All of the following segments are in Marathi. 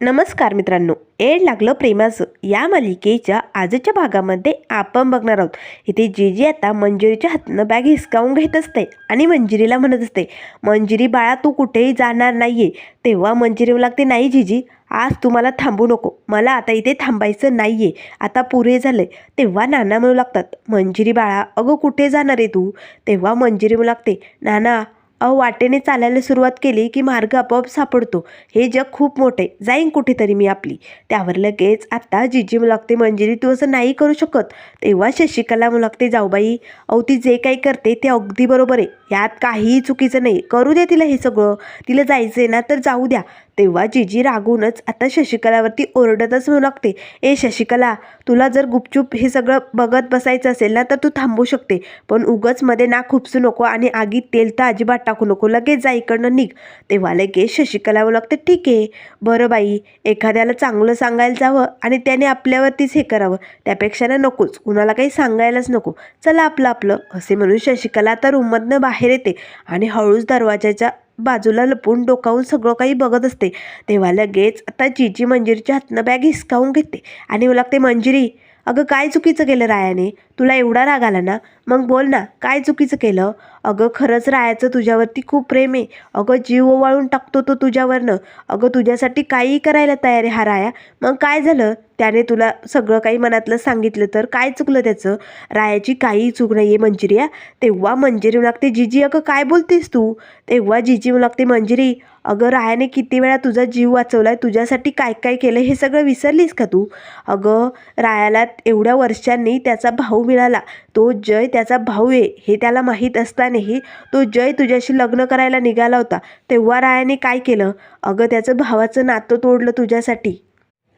नमस्कार मित्रांनो एड लागलं प्रेमाचं. या मालिकेच्या आजच्या भागामध्ये आपण बघणार आहोत. इथे जीजी आता मंजिरीच्या हातनं बॅग हिसकावून घेत असते आणि मंजिरीला म्हणत असते मंजिरी बाळा तू कुठेही जाणार नाहीये. तेव्हा मंजिरी लागते नाही जीजी आज तुम्हाला थांबू नको. मला आता इथे थांबायचं नाही आहे आता पुरे झालंय. तेव्हा नाना म्हणू लागतात मंजिरी बाळा अगं कुठे जाणार आहे तू? तेव्हा मंजिरी म्हणू लागते नाना वाटेने चालायला सुरुवात केली की मार्ग आपोआप सापडतो. हे जग खूप मोठे जाईन कुठेतरी मी आपली. त्यावर लगेच आता जिजी लागते मंजिरी तू असं नाही करू शकत. तेव्हा शशिकला लागते जाऊबाई अहो ती जे काही करते ते अगदी बरोबर आहे. यात काहीही चुकीचं नाही. करू द्या तिला हे सगळं. तिला जायचं आहे ना तर जाऊ द्या. तेव्हा जिजी रागूनच आता शशिकलावरती ओरडतच म्हणू लागते ए शशिकला तुला जर गुपचूप हे सगळं बघत बसायचं असेल ना तर तू थांबू शकते पण उगच मध्ये ना खुपसू नको आणि आगीत तेल तर अजिबात टाकू नको लगेच जा इकडनं निघ. तेव्हा लगेच शशिकला म्हणू लागते ठीक आहे बरं बाई एखाद्याला चांगलं सांगायला जावं आणि त्याने आपल्यावरतीच हे करावं त्यापेक्षा ना नकोच कुणाला काही सांगायलाच नको चला आपलं आपलं असे म्हणून शशिकला आता रूममधनं बाहेर येते आणि हळूच दरवाजाच्या बाजूला लपून डोकावून सगळं काही बघत असते. तेव्हा लगेच आता जीजी मंजिरीच्या हातनं बॅग हिसकावून घेते आणि मला लागते मंजिरी अगं काय चुकीचं केलं रायाने? तुला एवढा राग आला ना? मग बोल ना काय चुकीचं केलं? अगं खरंच रायाचं तुझ्यावरती खूप प्रेम आहे. अगं जीव ओवाळून टाकतो तो तुझ्यावरनं. अगं तुझ्यासाठी काहीही करायला तयार आहे हा राया. मग काय झालं? त्याने तुला सगळं काही मनातलं सांगितलं तर काय चुकलं त्याचं? रायाची काहीही चूक नाही आहे मंजिरिया तेव्हा मंजिरी लागते जिजी अगं काय बोलतेस तू? तेव्हा जिजी लागते मंजिरी अगं रायाने किती वेळा तुझा जीव वाचवला आहे तुझ्यासाठी काय काय केलं? हे सगळं विसरलीस का तू? अगं रायाला एवढ्या वर्षांनी त्याचा भाऊ मिळाला. तो जय त्याचा भाऊ आहे हे त्याला माहीत असताना असतानाही तो जय तुझ्याशी लग्न करायला निघाला होता. तेव्हा रायाने काय केलं? अगं त्याचं भावाचं नातं तोडलं तुझ्यासाठी.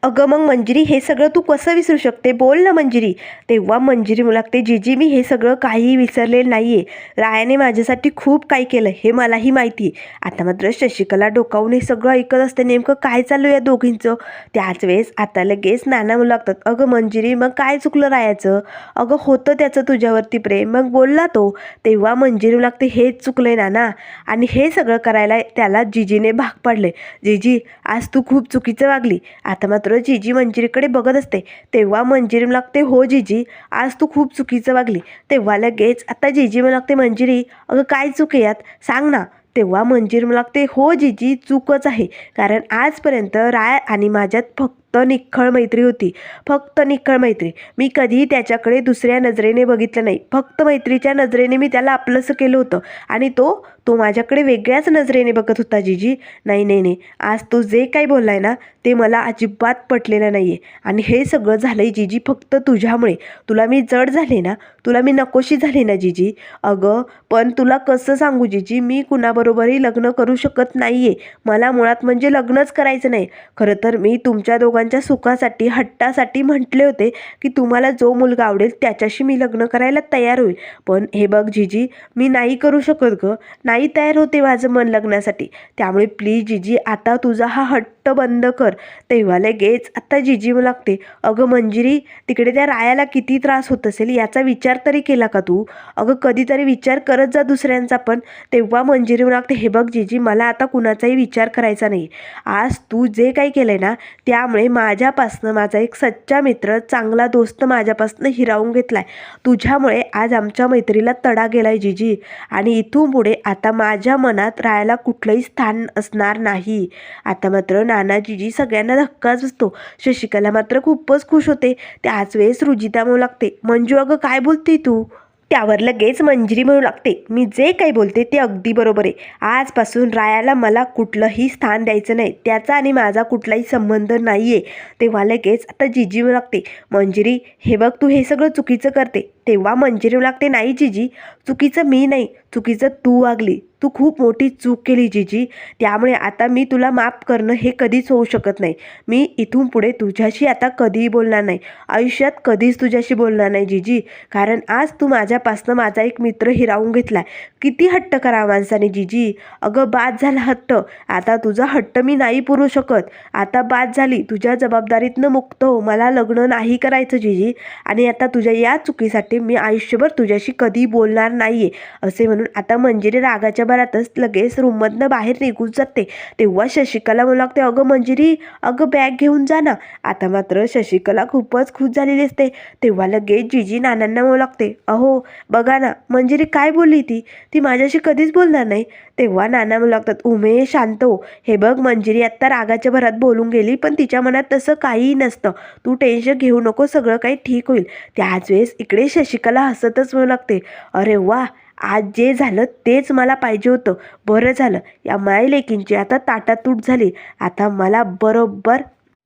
अगं मग मंजिरी हे सगळं तू कसं विसरू शकते? बोल ना मंजिरी. तेव्हा मंजिरी लागते जीजी मी हे सगळं काहीही विसरलेलं नाही आहे रायाने माझ्यासाठी खूप काही केलं हे मलाही माहिती आहे. आता मात्र शशिकला डोकावून हे सगळं ऐकत असते नेमकं काय चालू या दोघींचं? त्याच वेळेस आता लगेच नाना म्हणू लागतात अगं मंजिरी मग काय चुकलं रायाचं? अगं होतं त्याचं तुझ्यावरती प्रेम. मग बोलला तो तेव्हा मंजिरी लागते हेच चुकलंय नाना. आणि हे सगळं करायला त्याला जिजीने भाग पाडले जिजी आज तू खूप चुकीचं वागली. आता मात्र मात्र जिजी मंजिरीकडे बघत असते. तेव्हा मंजिरी लागते हो जिजी आज तू खूप चुकीचं वागली. तेव्हा लगेच आता जिजी मला लागते मंजिरी अगं काय चूक आहे यात? सांग ना. तेव्हा मंजिरी लागते हो जिजी चूकच आहे. कारण आजपर्यंत राय आणि माझ्यात फक्त निखळ मैत्री होती. फक्त निखळ मैत्री. मी कधीही त्याच्याकडे दुसऱ्या नजरेने बघितलं नाही. फक्त मैत्रीच्या नजरेने मी त्याला आपलंसं केलं होतं. आणि तो तो माझ्याकडे वेगळ्याच नजरेने बघत होता जीजी. नाही नाही नाही. आज तू जे काही बोललाय ना ते मला अजिबात पटलेलं नाही आहे आणि हे सगळं झालं आहे जीजी फक्त तुझ्यामुळे. तुला मी जड झाले ना तुला मी नकोशी झाले ना जीजी. अगं पण तुला कसं सांगू जीजी? मी कुणाबरोबरही लग्न करू शकत नाही आहे मला मुळात म्हणजे लग्नच करायचं नाही. खरं तर मी तुमच्या दोघांच्या सुखासाठी हट्टासाठी म्हटले होते की तुम्हाला जो मुलगा आवडेल त्याच्याशी मी लग्न करायला तयार होईल. पण हे बघ जीजी मी नाही करू शकत गं. नाही तयार होते माझं मन लग्नासाठी. त्यामुळे प्लीज जीजी आता तुझा हा हट्ट बंद कर. तेव्हा लगेच आता जिजी लागते. अगं मंजिरी तिकडे त्या रायाला किती त्रास होत असेल याचा विचार तरी केला का तू? अगं कधीतरी विचार करत जा दुसऱ्यांचा पण. तेव्हा मंजिरी लागते हे बघ जिजी मला आता कुणाचाही विचार करायचा नाही. आज तू जे काही केलंय ना त्यामुळे माझ्यापासनं माझा एक सच्चा मित्र चांगला दोस्त माझ्यापासनं हिरावून घेतला आहे तुझ्यामुळे आज आमच्या मैत्रीला तडा गेलाय जिजी. आणि इथून पुढे आता माझ्या मनात राहायला कुठलंही स्थान असणार नाही. आता मात्र नाना जिजी सगळ्यांना धक्काच असतो शशिकला मात्र खूपच खुश होते. त्याच वेळेस रुजिता म्हणू लागते मंजू अगं काय बोलते तू? त्यावर लगेच मंजिरी म्हणू लागते. मी जे काही बोलते ते अगदी बरोबर आहे. आजपासून रायाला मला कुठलंही स्थान द्यायचं नाही. त्याचा आणि माझा कुठलाही संबंध नाही आहे तेव्हा लगेच आता जिजी म्हणू लागते. मंजिरी हे बघ तू हे सगळं चुकीचं करते. तेव्हा मंजिरी लागते नाही जिजी. चुकीचं मी नाही. चुकीचं तू वागली. तू खूप मोठी चूक केली जिजी. त्यामुळे आता मी तुला माफ करणं हे कधीच होऊ शकत नाही. मी इथून पुढे तुझ्याशी आता कधीही बोलणार नाही. आयुष्यात कधीच तुझ्याशी बोलणार नाही जिजी. कारण आज तू माझ्यापासनं माझा एक मित्र हिरावून घेतला किती हट्ट करा माणसाने जिजी. अगं बाद झाला हट्ट. आता तुझा हट्ट मी नाही पुरू शकत. आता बाद झाली. तुझ्या जबाबदारीतनं मुक्त हो. मला लग्न नाही करायचं जिजी. आणि आता तुझ्या या चुकीसाठी म्हणजे मी आयुष्यभर तुझ्याशी कधी बोलणार नाही आहे असे म्हणून आता मंजिरी रागाच्या भरातच लगेच रूममधनं बाहेर निघून जाते. तेव्हा शशिकला म्हणू लागते अगं मंजिरी अगं बॅग घेऊन जा ना. आता मात्र शशिकला खूपच खुश झालेली असते. तेव्हा लगेच जिजी नानांना म्हणू लागते अहो बघा ना मंजिरी काय बोलली ती? ती माझ्याशी कधीच बोलणार नाही. तेव्हा नाना मला लागतात उमे शांत हो हे बघ मंजिरी आत्ता रागाच्या भरात बोलून गेली पण तिच्या मनात तसं काहीही नसतं. तू टेन्शन घेऊ नको सगळं काही ठीक होईल. त्याच वेळेस इकडे शशिकला हसतच म्हणू लागते अरे वा आज जे झालं तेच मला पाहिजे होतं. बरं झालं या माय लेकींची आता ताटातूट झाली. आता मला बरोबर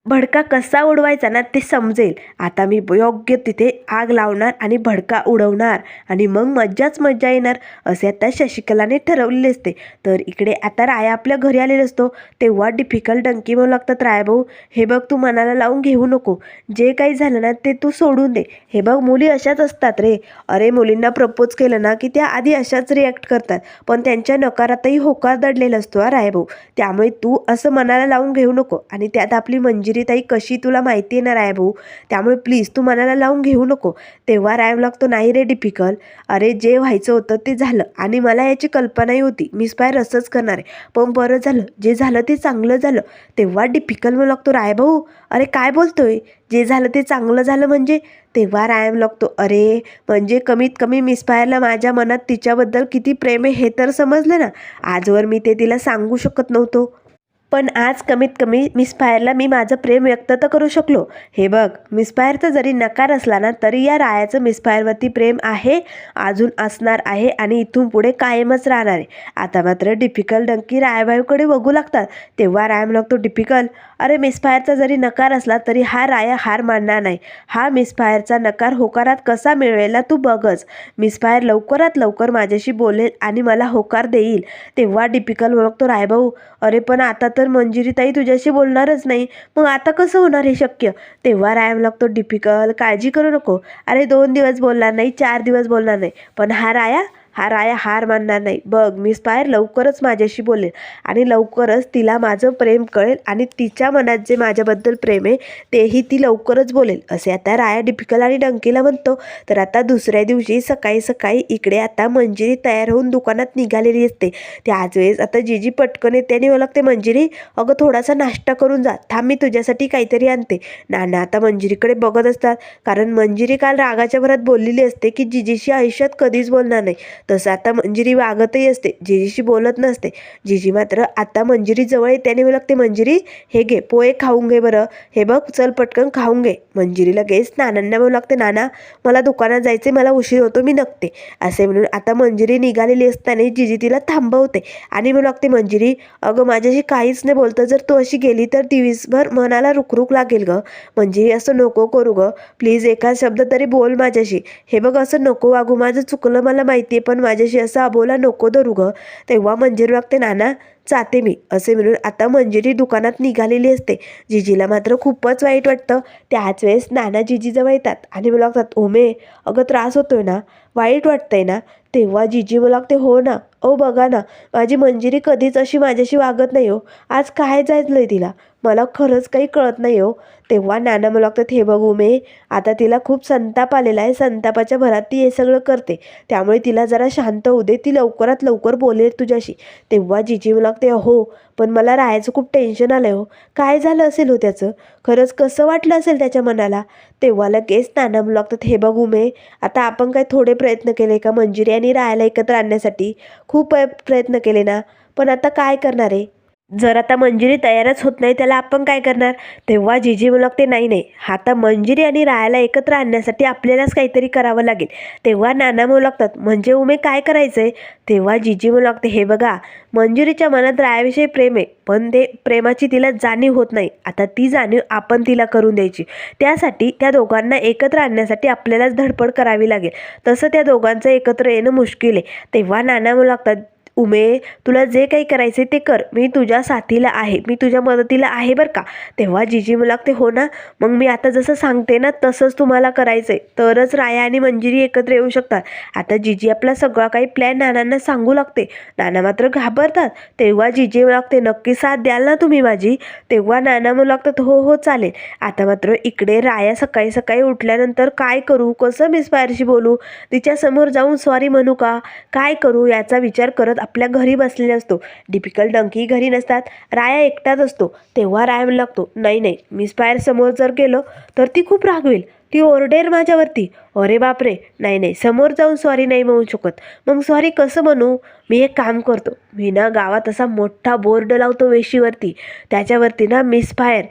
भडका कसा उडवायचा ना ते समजेल. आता मी योग्य तिथे आग लावणार आणि भडका उडवणार आणि मग मज्जाच मज्जा येणार असे आता शशिकलाने ठरवलेले असते. तर इकडे आता राया आपल्या घरी आलेला असतो. तेव्हा डिफिकल्ट डंकी म्हणू लागतात राया भाऊ हे बघ तू मनाला लावून घेऊ नको. जे काही झालं ना ते तू सोडून दे. हे बघ मुली अशाच असतात रे. अरे मुलींना प्रपोज केलं ना की त्या आधी अशाच रिॲक्ट करतात. पण त्यांच्या नकारातही होकार दडलेला असतो हा राय भाऊ त्यामुळे तू असं मनाला लावून घेऊ नको. आणि त्यात आपली मंजिरी ताई कशी तुला माहिती आहे ना राय भाऊ? त्यामुळे प्लीज तू मनाला लावून घेऊ नको. तेव्हा राय लागतो नाही रे डिफिकल्ट अरे जे व्हायचं होतं ते झालं. आणि मला याची कल्पनाही होती. मी स्पायर असंच करणार आहे. पण बरं झालं. जे झालं ते चांगलं झालं. तेव्हा डिफिकल्ट मग लागतो राय भाऊ अरे काय बोलतोय? जे झालं ते चांगलं झालं म्हणजे? तेव्हा रायम लागतो अरे म्हणजे कमीत कमी मिसफायरला माझ्या मनात तिच्याबद्दल किती प्रेम आहे हे तर समजलं ना. आजवर मी ते तिला सांगू शकत नव्हतो. पण आज कमीत कमी मिसफायरला मी माझं प्रेम व्यक्त तर करू शकलो. हे बघ मिसफायरचा जरी नकार असला ना तरी या रायाचं मिसफायरवरती प्रेम आहे अजून असणार आहे आणि इथून पुढे कायमच राहणार आहे. आता मात्र डिफिकल्ट डंकी रायाबाईकडे बघू लागतात. तेव्हा राय लागतो डिफिकल अरे मिसफायरचा जरी नकार असला तरी हा राया हार मानणार नाही. हा मिसफायरचा नकार होकारात कसा मिळवेला तू बघच. मिसफायर लवकरात लवकर माझ्याशी बोलेल आणि मला होकार देईल. तेव्हा डिफिकल ओळखतो रायभाऊ अरे पण आता तर तर मंजिरीताई तुझ्याशी बोलणारच नाही. मग आता कसं होणार हे शक्य? तेव्हा रायम लागतो डिफिकल्ट काळजी करू नको. अरे दोन दिवस बोलणार नाही चार दिवस बोलणार नाही. पण हा राया हा राया हार मानणार नाही. बघ मी स्पायर लवकरच माझ्याशी बोलेल आणि लवकरच तिला माझं प्रेम कळेल आणि तिच्या मनात जे माझ्याबद्दल प्रेम आहे तेही ती लवकरच बोलेल. असे आता राया डिफिकल आणि डंकीला म्हणतो तर आता दुसऱ्या दिवशी सकाळी सकाळी इकडे आता मंजिरी तयार होऊन दुकानात निघालेली असते. त्याच वेळेस आता जीजी पटकन येते आणि ओळखते मंजिरी अगं थोडासा नाश्ता करून जा. थांब मी तुझ्यासाठी काहीतरी आणते. नाना आता मंजिरीकडे बघत असतात. कारण मंजिरी काल रागाच्या भरात बोललेली असते की जिजीशी आयुष्यात कधीच बोलणार नाही. तसं आता मंजिरी वागतही असते. जिजीशी बोलत नसते. जिजी मात्र आता मंजिरी जवळ येते आणि लागते मंजिरी हे घे पोहे खाऊन घे बरं. हे बघ चल पटकन खाऊन घे. मंजिरी लगेच नानांना म्हणू लागते नाना मला दुकानात जायचे मला उशीर होतो मी नकते असे म्हणून आता मंजिरी निघालेली असताना जिजी तिला थांबवते आणि म्हणू लागते मंजिरी अगं माझ्याशी काहीच नाही बोलतं. जर तू अशी गेली तर दिवसभर मनाला रुकरुक लागेल गं. मंजिरी असं नको करू गं. प्लीज एखाद शब्द तरी बोल माझ्याशी. हे बघ असं नको वागू. माझं चुकलं मला माहिती आहे पण माझ्याशी असा अबोला नको धरू गं तेव्हा मंजिरी वागते नाना. जाते मी असे म्हणून आता मंजिरी दुकानात निघालेली असते. जिजीला मात्र खूपच वाईट वाटतं. त्याच वेळेस नाना जिजीजवळ येतात आणि मला लागतात ओमे अगं त्रास होतोय ना? वाईट वाटतंय ना? तेव्हा जिजी मला लागते हो ना. ओ बघा ना. माझी मंजिरी कधीच अशी माझ्याशी वागत नाही हो. आज काय जायचंय तिला? मला खरंच काही कळत नाही हो. तेव्हा नाना मला लागतात हे बघू मे आता तिला खूप संताप आलेला आहे. संतापाच्या भरात ती हे सगळं करते. त्यामुळे तिला जरा शांत होऊ दे. ती लवकरात लवकर बोलेल तुझ्याशी. तेव्हा जिजी मला लागते हो पण मला राहायचं खूप टेन्शन आलं हो. काय झालं असेल हो त्याचं? खरंच कसं वाटलं असेल त्याच्या मनाला? तेव्हा लगेच नाना लागतात हे बघू मे आता आपण काय थोडे प्रयत्न केले का मंजिरी आणि राहायला एकत्र आणण्यासाठी? खूप प्रयत्न केले ना. पण आता काय करणार आहे? जर आता मंजिरी तयारच होत नाही त्याला आपण काय करणार? तेव्हा जीजी म्हणू नाही नाही आता मंजिरी आणि रायाला एकत्र आणण्यासाठी आपल्यालाच काहीतरी करावं लागेल. तेव्हा नाना म्हणू लागतात म्हणजे उमे काय करायचं आहे तेव्हा जीजी म्हणू लागते हे बघा मंजिरीच्या मनात रायाविषयी प्रेम आहे पण ते प्रेमाची तिला जाणीव होत नाही. आता ती जाणीव आपण तिला करून द्यायची. त्यासाठी त्या दोघांना एकत्र आणण्यासाठी आपल्यालाच धडपड करावी लागेल. तसं त्या दोघांचं एकत्र येणं मुश्किल आहे. तेव्हा नाना म्हणू लागतात उमे तुला जे काही करायचे ते कर. मी तुझ्या साथीला आहे. मी तुझ्या मदतीला आहे बरं का? तेव्हा जिजी मला हो ना. मग मी आता जसं सांगते ना तसंच तुम्हाला करायचं आहे तरच राया आणि मंजिरी एकत्र येऊ शकतात. आता जिजी आपला सगळा काही प्लॅन नानांना सांगू लागते. नाना मात्र घाबरतात. तेव्हा जिजी मला लागते नक्की साथ द्याल ना तुम्ही माझी? तेव्हा नाना मुलागतात लागतात हो हो चालेल. आता मात्र इकडे राया सकाळी सकाळी उठल्यानंतर काय करू? कसं मिस फायरशी बोलू? तिच्यासमोर जाऊन सॉरी म्हणू का? काय करू? याचा विचार करत आपल्या घरी बसलेला असतो. डिपिकल डंकी घरी नसतात. राया एकटाच असतो. तेव्हा राया लागतो नाही नाही मी स्पायर समोर जर गेलो तर ती खूप रागवेल ती ओरडेल माझ्यावरती. अरे बापरे नाही नाही समोर जाऊन सॉरी नाही म्हणू शकत. मग सॉरी कसं म्हणू? मी एक काम करतो. मी ना गावात असा मोठा बोर्ड लावतो वेशीवरती. त्याच्यावरती ना misfire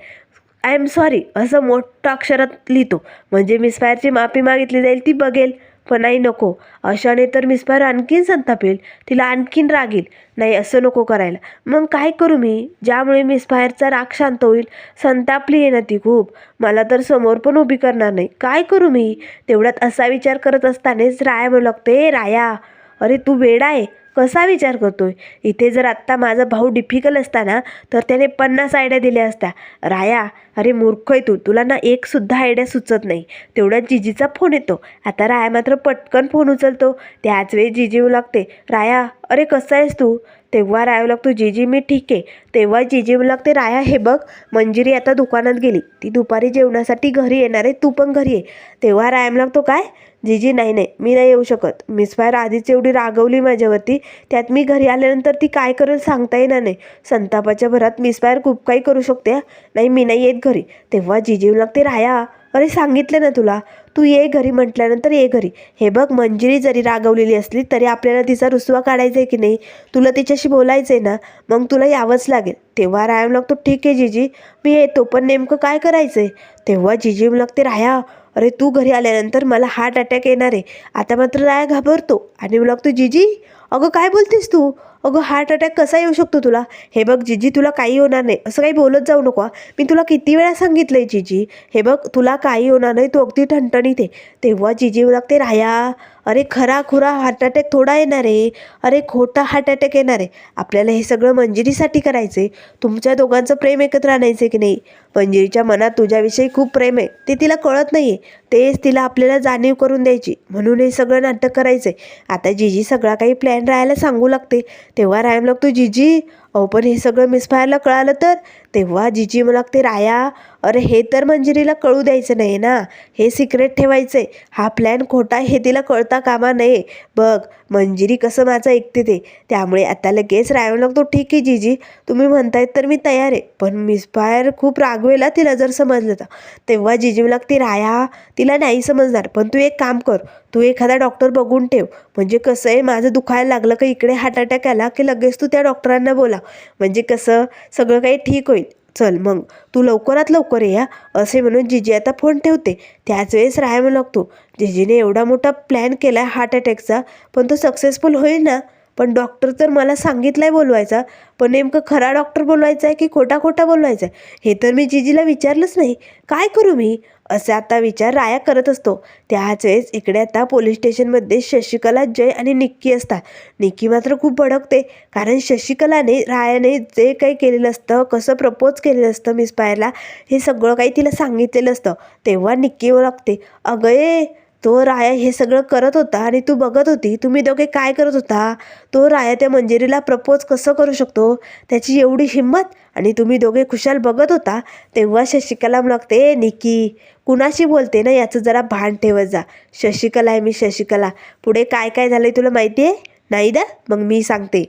I am sorry असं मोठं अक्षरात लिहितो. म्हणजे मिसफायरची माफी मागितली जाईल ती बघेल. पण नाही नको. अशाने तर मिसफायर आणखीन संतापेल तिला आणखीन रागील नाही असं नको करायला. मग काय करू मी? ज्यामुळे मिसफायरचा राग शांत होईल. संतापली आहे ना ती खूप. मला तर समोर पण उभी करणार नाही. काय करू मी? तेवढ्यात असा विचार करत असतानाच राया म्हणू लागते राया! अरे तू वेडा आहे. कसा विचार करतो आहे इथे जर आत्ता माझा भाऊ डिफिकल्ट असता ना तर त्याने पन्नास आयडिया दिल्या असत्या. राया अरे मूर्ख आहे तू. तुला ना एकसुद्धा आयडिया सुचत नाही. तेवढ्यात जिजीचा फोन येतो. आता राया मात्र पटकन फोन उचलतो. त्याच वेळी जिजी येऊ लागते राया अरे कसा आहेस तू? तेव्हा राया लागतो. जिजी मी ठीक आहे. तेव्हा जिजी लागते राया हे बघ मंजिरी आता दुकानात गेली. ती दुपारी जेवणासाठी घरी येणार आहे तू पण घरी ये. तेव्हा रायाम लागतो काय? जिजी नाही नाही मी नाही येऊ शकत. मिस फायर आधीच एवढी रागवली माझ्यावरती. त्यात मी घरी आल्यानंतर ती काय करेल सांगता येणार नाही. संतापाच्या भरात मिस फायर खूप काही करू शकते नाही मी नाही येत घरी. तेव्हा जिजी लागते राया अरे सांगितलं ना तुला. तू ये घरी म्हटल्यानंतर ये घरी. हे बघ मंजिरी जरी रागवलेली असली तरी आपल्याला तिचा रुसवा काढायचा आहे की नाही? तुला तिच्याशी बोलायचं आहे ना मग तुला यावंच लागेल. तेव्हा रायम लागतो ठीक आहे जिजी मी येतो पण नेमकं काय करायचं आहे तेव्हा जिजी लागते राया अरे तू घरी आल्यानंतर मला हार्ट अटॅक येणार. आहे आता मात्र राया घाबरतो. आणि मला लागतो जिजी अगं काय बोलतेस तू? अगं हार्ट अटॅक कसा येऊ शकतो तुला? हे बघ जिजी तुला काही होणार नाही. असं काही बोलत जाऊ नको मी तुला किती वेळा सांगितलं आहे जिजी. हे बघ तुला काही होणार नाही तू अगदी ठणठणीत आहे. तेव्हा जिजी लागते राया. अरे खरा खुरा हार्ट अटॅक थोडा येणार आहे. अरे खोटा हार्ट अटॅक येणार आहे. आपल्याला हे सगळं मंजिरीसाठी करायचं आहे तुमच्या दोघांचं प्रेम एकत्र आणायचं आहे की नाही? मंजिरीच्या मनात तुझ्याविषयी खूप प्रेम आहे. ते तिला कळत नाही आहे तेच तिला आपल्याला जाणीव करून द्यायची. म्हणून हे सगळं नाटक करायचं आहे आता जिजी सगळा काही प्लॅन राहायला सांगू लागते. तेव्हा रायम लागतो जिजी. अहो पण हे सगळं मिसफायरला कळालं तर? तेव्हा जिजी मला लागते राया अरे हे तर मंजिरीला कळू द्यायचं नाही ना. हे सिक्रेट ठेवायचं आहे हा प्लॅन खोटा आहे हे तिला कळता कामा नये. बघ मंजिरी कसं माझं ऐकते ते. त्यामुळे आता लगेच रायम लागतो ठीक आहे जिजी तुम्ही म्हणतायत तर मी तयार आहे. पण मिसफायर खूप रागवेला तिला जर समजलं तर. तेव्हा जिजी मला लागते राया तिला नाही समजणार. पण तू एक काम कर. तू एखादा डॉक्टर बघून ठेव. म्हणजे कसं आहे माझं दुखायला लागलं का इकडे हार्ट अटॅक आला की लगेच तू त्या डॉक्टरांना बोला. म्हणजे कसं सगळं काही ठीक होईल. चल मग तू लवकरात लवकर या असे म्हणून जिजी आता फोन ठेवते. त्याच वेळेस राहायला लागतो. जिजीने एवढा मोठा प्लॅन केला आहे हार्ट अटॅकचा पण तो सक्सेसफुल होईल ना? पण डॉक्टर तर मला सांगितलं आहे बोलवायचा. पण नेमकं खरा डॉक्टर बोलवायचा आहे की खोटा खोटा बोलवायचा आहे हे तर मी जिजीला विचारलंच नाही. काय करू मी? असे आता विचार राया करत असतो. त्याच वेळेस इकडे आता पोलीस स्टेशनमध्ये शशिकला जय आणि निक्की असतात. निक्की मात्र खूप भडकते. कारण शशिकलाने रायाने जे काही केलेलं असतं कसं प्रपोज केलेलं असतं मिस पायरला हे सगळं काही तिला सांगितलेलं असतं. तेव्हा निक्की लागते अगं तो राया हे सगळं करत होता आणि तू बघत होती. तुम्ही दोघे काय करत होता? तो राया त्या मंजिरीला प्रपोज कसं करू शकतो? त्याची एवढी हिंमत? आणि तुम्ही दोघे खुशाल बघत होता? तेव्हा शशिकला लागते "ए, निकी कुणाशी बोलते ना याचं जरा भान ठेवत जा. शशिकला आहे मी शशिकला. पुढे काय काय झालंय तुला माहिती आहे? नाही दा मग मी सांगते.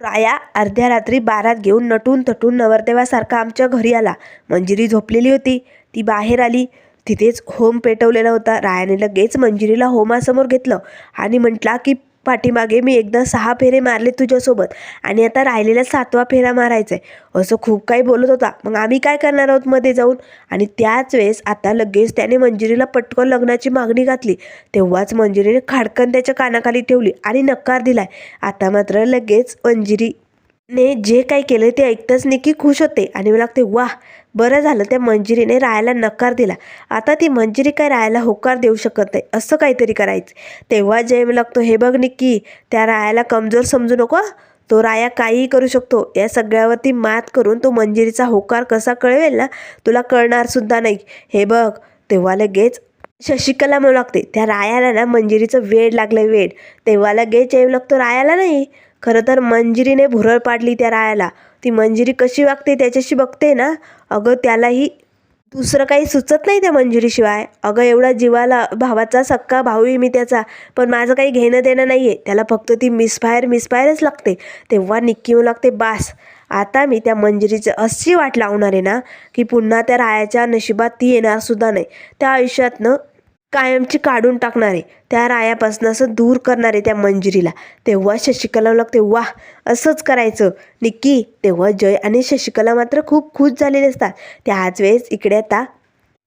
राया अर्ध्या रात्री बारात घेऊन नटून तटून नवरदेवासारखा आमच्या घरी आला. मंजिरी झोपलेली होती. ती बाहेर आली. तिथेच होम पेटवलेला होता. रायाने लगेच मंजिरीला होमासमोर घेतलं आणि म्हटला की पाठीमागे मी एकदा सहा फेरे मारले तुझ्यासोबत आणि आता राहिलेला सातवा फेरा मारायचा आहे असं खूप काही बोलत होता. मग आम्ही काय करणार आहोत मध्ये जाऊन? आणि त्याच वेळेस आता लगेच त्याने मंजिरीला पटकन लग्नाची मागणी घातली. तेव्हाच मंजिरीने खाडकन त्याच्या कानाखाली ठेवली आणि नकार दिलाय. आता मात्र लगेच मंजिरी ने जे काही केलं ते ऐकताच निकी खुश होते आणि मला लागते वाह बरं झालं त्या मंजिरीने रायाला नकार दिला. आता ती मंजिरी काय रायाला होकार देऊ शकत नाही. असं काहीतरी करायचं. तेव्हा जय लागतो हे बघ निक्की त्या रायाला कमजोर समजू नको तो राया काहीही करू शकतो. या सगळ्यावरती मात करून तो मंजिरीचा होकार कसा कळवेल ना तुला कळणारसुद्धा नाही. हे बघ तेव्हा लगेच शशिकला म्हणू लागते. त्या रायाला ना मंजिरीचं वेड लागलं वेड. तेव्हा लगेच येऊ लागतो रायाला नाही. खरं तर मंजिरीने भुरळ पाडली त्या रायाला. ती मंजिरी कशी वागते त्याच्याशी बघते ना. अगं त्यालाही दुसरं काही सुचत नाही त्या मंजुरीशिवाय. अगं एवढा जीवाला भावाचा सक्का भाऊ मी त्याचा. पण माझं काही घेणं देणं नाही आहे त्याला फक्त ती मिसफायर मिसफायरच लागते. तेव्हा निक्की येऊ लागते बास आता मी त्या मंजिरीचं अशी वाट लावणार आहे ना की पुन्हा त्या रायाच्या नशिबात ती येणारसुद्धा नाही. त्या आयुष्यातनं कायमची काढून टाकणारे. त्या रायापासून असं दूर करणारे त्या मंजिरीला. तेव्हा शशिकला लागते वा असंच करायचं. निक्की तेव्हा जय आणि शशिकला मात्र खूप खुश झालेले असतात. त्याच वेळेस इकडे आता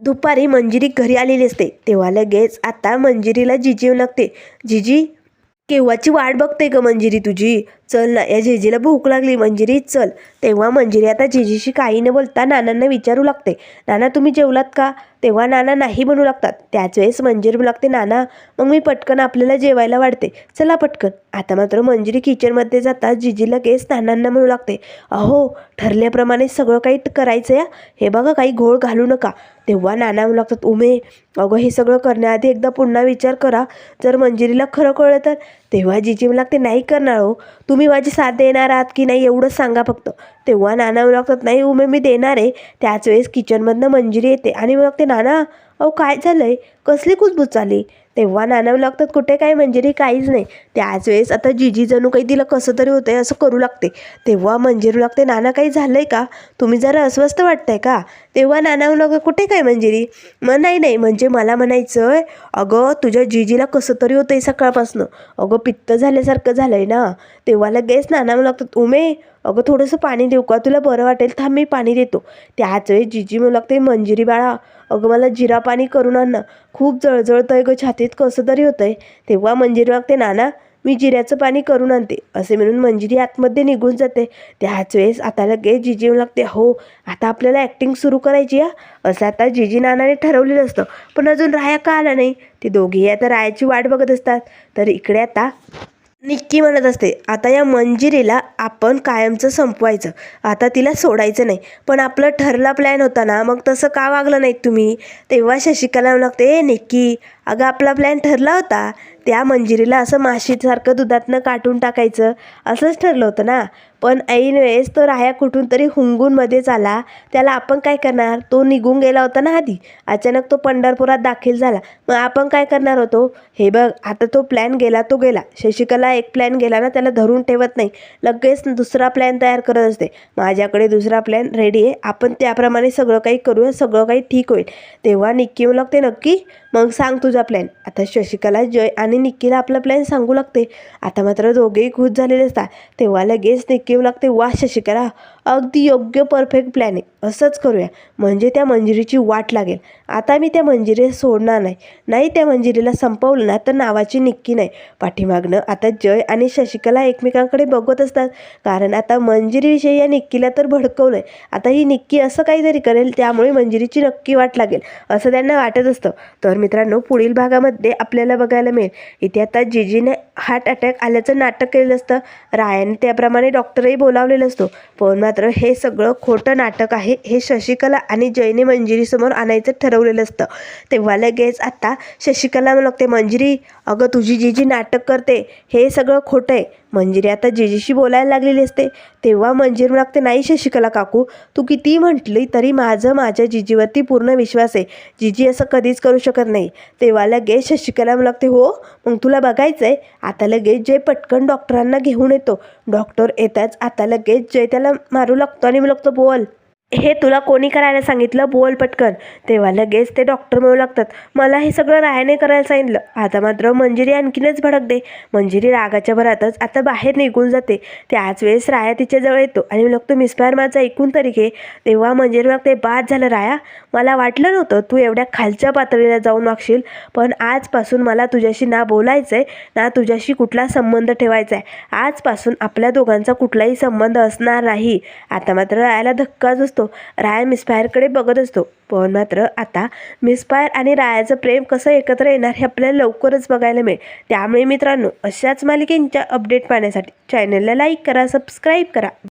दुपारी मंजिरी घरी आलेली असते. तेव्हा लगेच आता मंजिरीला जिजी येऊ लागते. जिजी केव्हाची वाट बघते ग मंजिरी तुझी? चल ना या जिजीला भूक लागली मंजिरी चल. तेव्हा मंजिरी आता जिजीशी काही न बोलता नानांना विचारू लागते. नाना तुम्ही जेवलात का? तेव्हा नाना नाही म्हणू लागतात. त्याच वेळेस मंजिरी लागते नाना मग मी पटकन आपल्याला जेवायला वाढते. चला पटकन. आता मात्र मंजिरी किचनमध्ये जातात जिजी लगेच नानांना म्हणू लागते अहो ठरल्याप्रमाणे सगळं काही करायचं या? हे बघा काही घोळ घालू नका. तेव्हा नाना म्हणू लागतात उमे अगं हे सगळं करण्याआधी एकदा पुन्हा विचार करा. जर मंजिरीला खरं कळलं तर तेव्हा जिजी मला लागते नाही करणार हो. तुम्ही माझी साथ देणार आहात की नाही एवढंच सांगा फक्त. तेव्हा नाना म्हणू लागतात नाही उमे मी देणार आहे. त्याच वेळेस किचनमधनं मंजिरी येते आणि मग लागते नाना अहो काय झालं आहे कसली कुजबूज चालली? तेव्हा नानावं लागतात कुठे काय मंजिरी काहीच नाही. त्याच वेळेस आता जिजी जणू काही तिला कसं तरी होतंय असं करू लागते. तेव्हा मंजिरी लागते नाना काही झालं आहे का? तुम्ही जरा अस्वस्थ वाटतंय का? तेव्हा नानावं म्हणू कुठे काय मंजिरी? मग नाही नाही म्हणजे मला म्हणायचं आहे अगं तुझ्या जिजीला कसं तरी होतंय सकाळपासनं. अगं पित्त झाल्यासारखं झालंय ना. तेव्हा लगेच नानावं लागतात उमे अगं थोडंसं पाणी देऊ का? तुला बरं वाटेल थांब मी पाणी देतो. त्याच वेळेस जिजी म्हणू लागते मंजिरी बाळा अगं मला जिरा पाणी करून आण ना. खूप आहे गं छातीत कसं तरी होतंय. तेव्हा मंजिरी लागते नाना मी जिऱ्याचं पाणी करून आणते. असे म्हणून मंजिरी आतमध्ये निघून जाते. त्याच वेळेस आता लगेच जिजी लागते हो आता आपल्याला ॲक्टिंग सुरू करायची या असं आता जिजी नानाने ठरवलेलं असतं. पण अजून राया का आला नाही? ते दोघेही आता रायाची वाट बघत असतात. तर इकडे आता निक्की म्हणत असते आता या मंजिरीला आपण कायमचं संपवायचं. आता तिला सोडायचं नाही. पण आपलं ठरला प्लॅन होता ना मग तसं का वागलं नाहीत तुम्ही? तेव्हा शशिकला म्हणू लागते ए निक्की अगं आपला प्लॅन ठरला होता. त्या मंजिरीला असं माशीसारखं दुधातनं काटून टाकायचं असंच ठरलं होतं ना. पण ऐन वेळेस तो राया कुठून तरी हुंगूनमध्येच आला त्याला आपण काय करणार? तो निघून गेला होता ना आधी. अचानक तो पंढरपुरात दाखल झाला. मग आपण काय करणार होतो? हे बघ आता तो प्लॅन गेला तो गेला. शशिकला एक प्लॅन गेला ना त्याला धरून ठेवत नाही. लगेच दुसरा प्लॅन तयार करत असते. माझ्याकडे दुसरा प्लॅन रेडी आहे. आपण त्याप्रमाणे सगळं काही करूया सगळं काही ठीक होईल. तेव्हा निक्की येऊ लागते नक्की मग सांग तुझा प्लॅन आता शशिकला जय आणि निक्कीला आपला प्लॅन सांगू लागते. आता मात्र दोघेही खुश झालेले असतात. तेव्हा लगेच निक्की लागते वा शशिकला अगदी योग्य परफेक्ट प्लॅनिंग असंच करूया. म्हणजे त्या मंजिरीची वाट लागेल. आता मी त्या मंजिरी सोडणार नाही. नाही त्या मंजिरीला संपवलं ना तर नावाची निक्की नाही. पाठीमागणं आता जय आणि शशिकला एकमेकांकडे बघत असतात. कारण आता मंजिरीविषयी या निक्कीला तर भडकवलं आहे आता ही निक्की असं काहीतरी करेल त्यामुळे मंजिरीची नक्की वाट लागेल असं त्यांना वाटत असतं. तर मित्रांनो पुढील भागामध्ये आपल्याला बघायला मिळेल. इथे आता जिजीने हार्ट अटॅक आल्याचं नाटक केलेलं असतं. रायाने त्याप्रमाणे डॉक्टरही बोलावलेलं असतो. पण मात्र हे सगळं खोटं नाटक आहे. हे शशिकला आणि जयने मंजिरीसमोर आणायचं ठरवलेलं असतं. तेव्हा लगेच आता शशिकला लागते मंजिरी अगं तुझी जी जी नाटक करते हे सगळं खोटं आहे. मंजिरी आता जिजीशी बोलायला लागलेली असते. तेव्हा मंजिरी लागते नाही शशिकला काकू तू कितीही म्हटली तरी माझं माझ्या जिजीवरती पूर्ण विश्वास आहे. जिजी असं कधीच करू शकत नाही. तेव्हा लगेच शशिकला लागते हो मग तुला बघायचं आहे आता लगेच जय पटकन डॉक्टरांना घेऊन येतो. डॉक्टर येताच आता लगेच जय त्याला मारू लागतो आणि मी लागतो बोल. हे तुला कोणी करायला सांगितलं? बोल पटकन. तेव्हा लगेच ते डॉक्टर म्हणू लागतात मला हे सगळं रायाने करायला सांगितलं. आता मात्र मंजिरी आणखीनच भडकते मंजिरी रागाच्या भरातच आता बाहेर निघून जाते. त्याच वेळेस राया तिच्याजवळ येतो आणि मग तू मिसफायर माझं ऐकून तरी घे. तेव्हा मंजिरी ते बाद झालं राया मला वाटलं नव्हतं तू एवढ्या खालच्या पातळीला जाऊन मागशील पण आजपासून मला तुझ्याशी ना बोलायचं आहे ना तुझ्याशी कुठला संबंध ठेवायचा आहे आजपासून आपल्या दोघांचा कुठलाही संबंध असणार नाही. आता मात्र रायाला धक्काच असतो असतो. राया मिसफायरकडे बघत असतो. पण मात्र आता मिसफायर आणि रायाचं प्रेम कसं एकत्र येणार हे आपल्याला लवकरच बघायला मिळेल. त्यामुळे मित्रांनो अशाच मालिकेंच्या अपडेट पाहण्यासाठी चॅनलला लाईक करा सबस्क्राईब करा.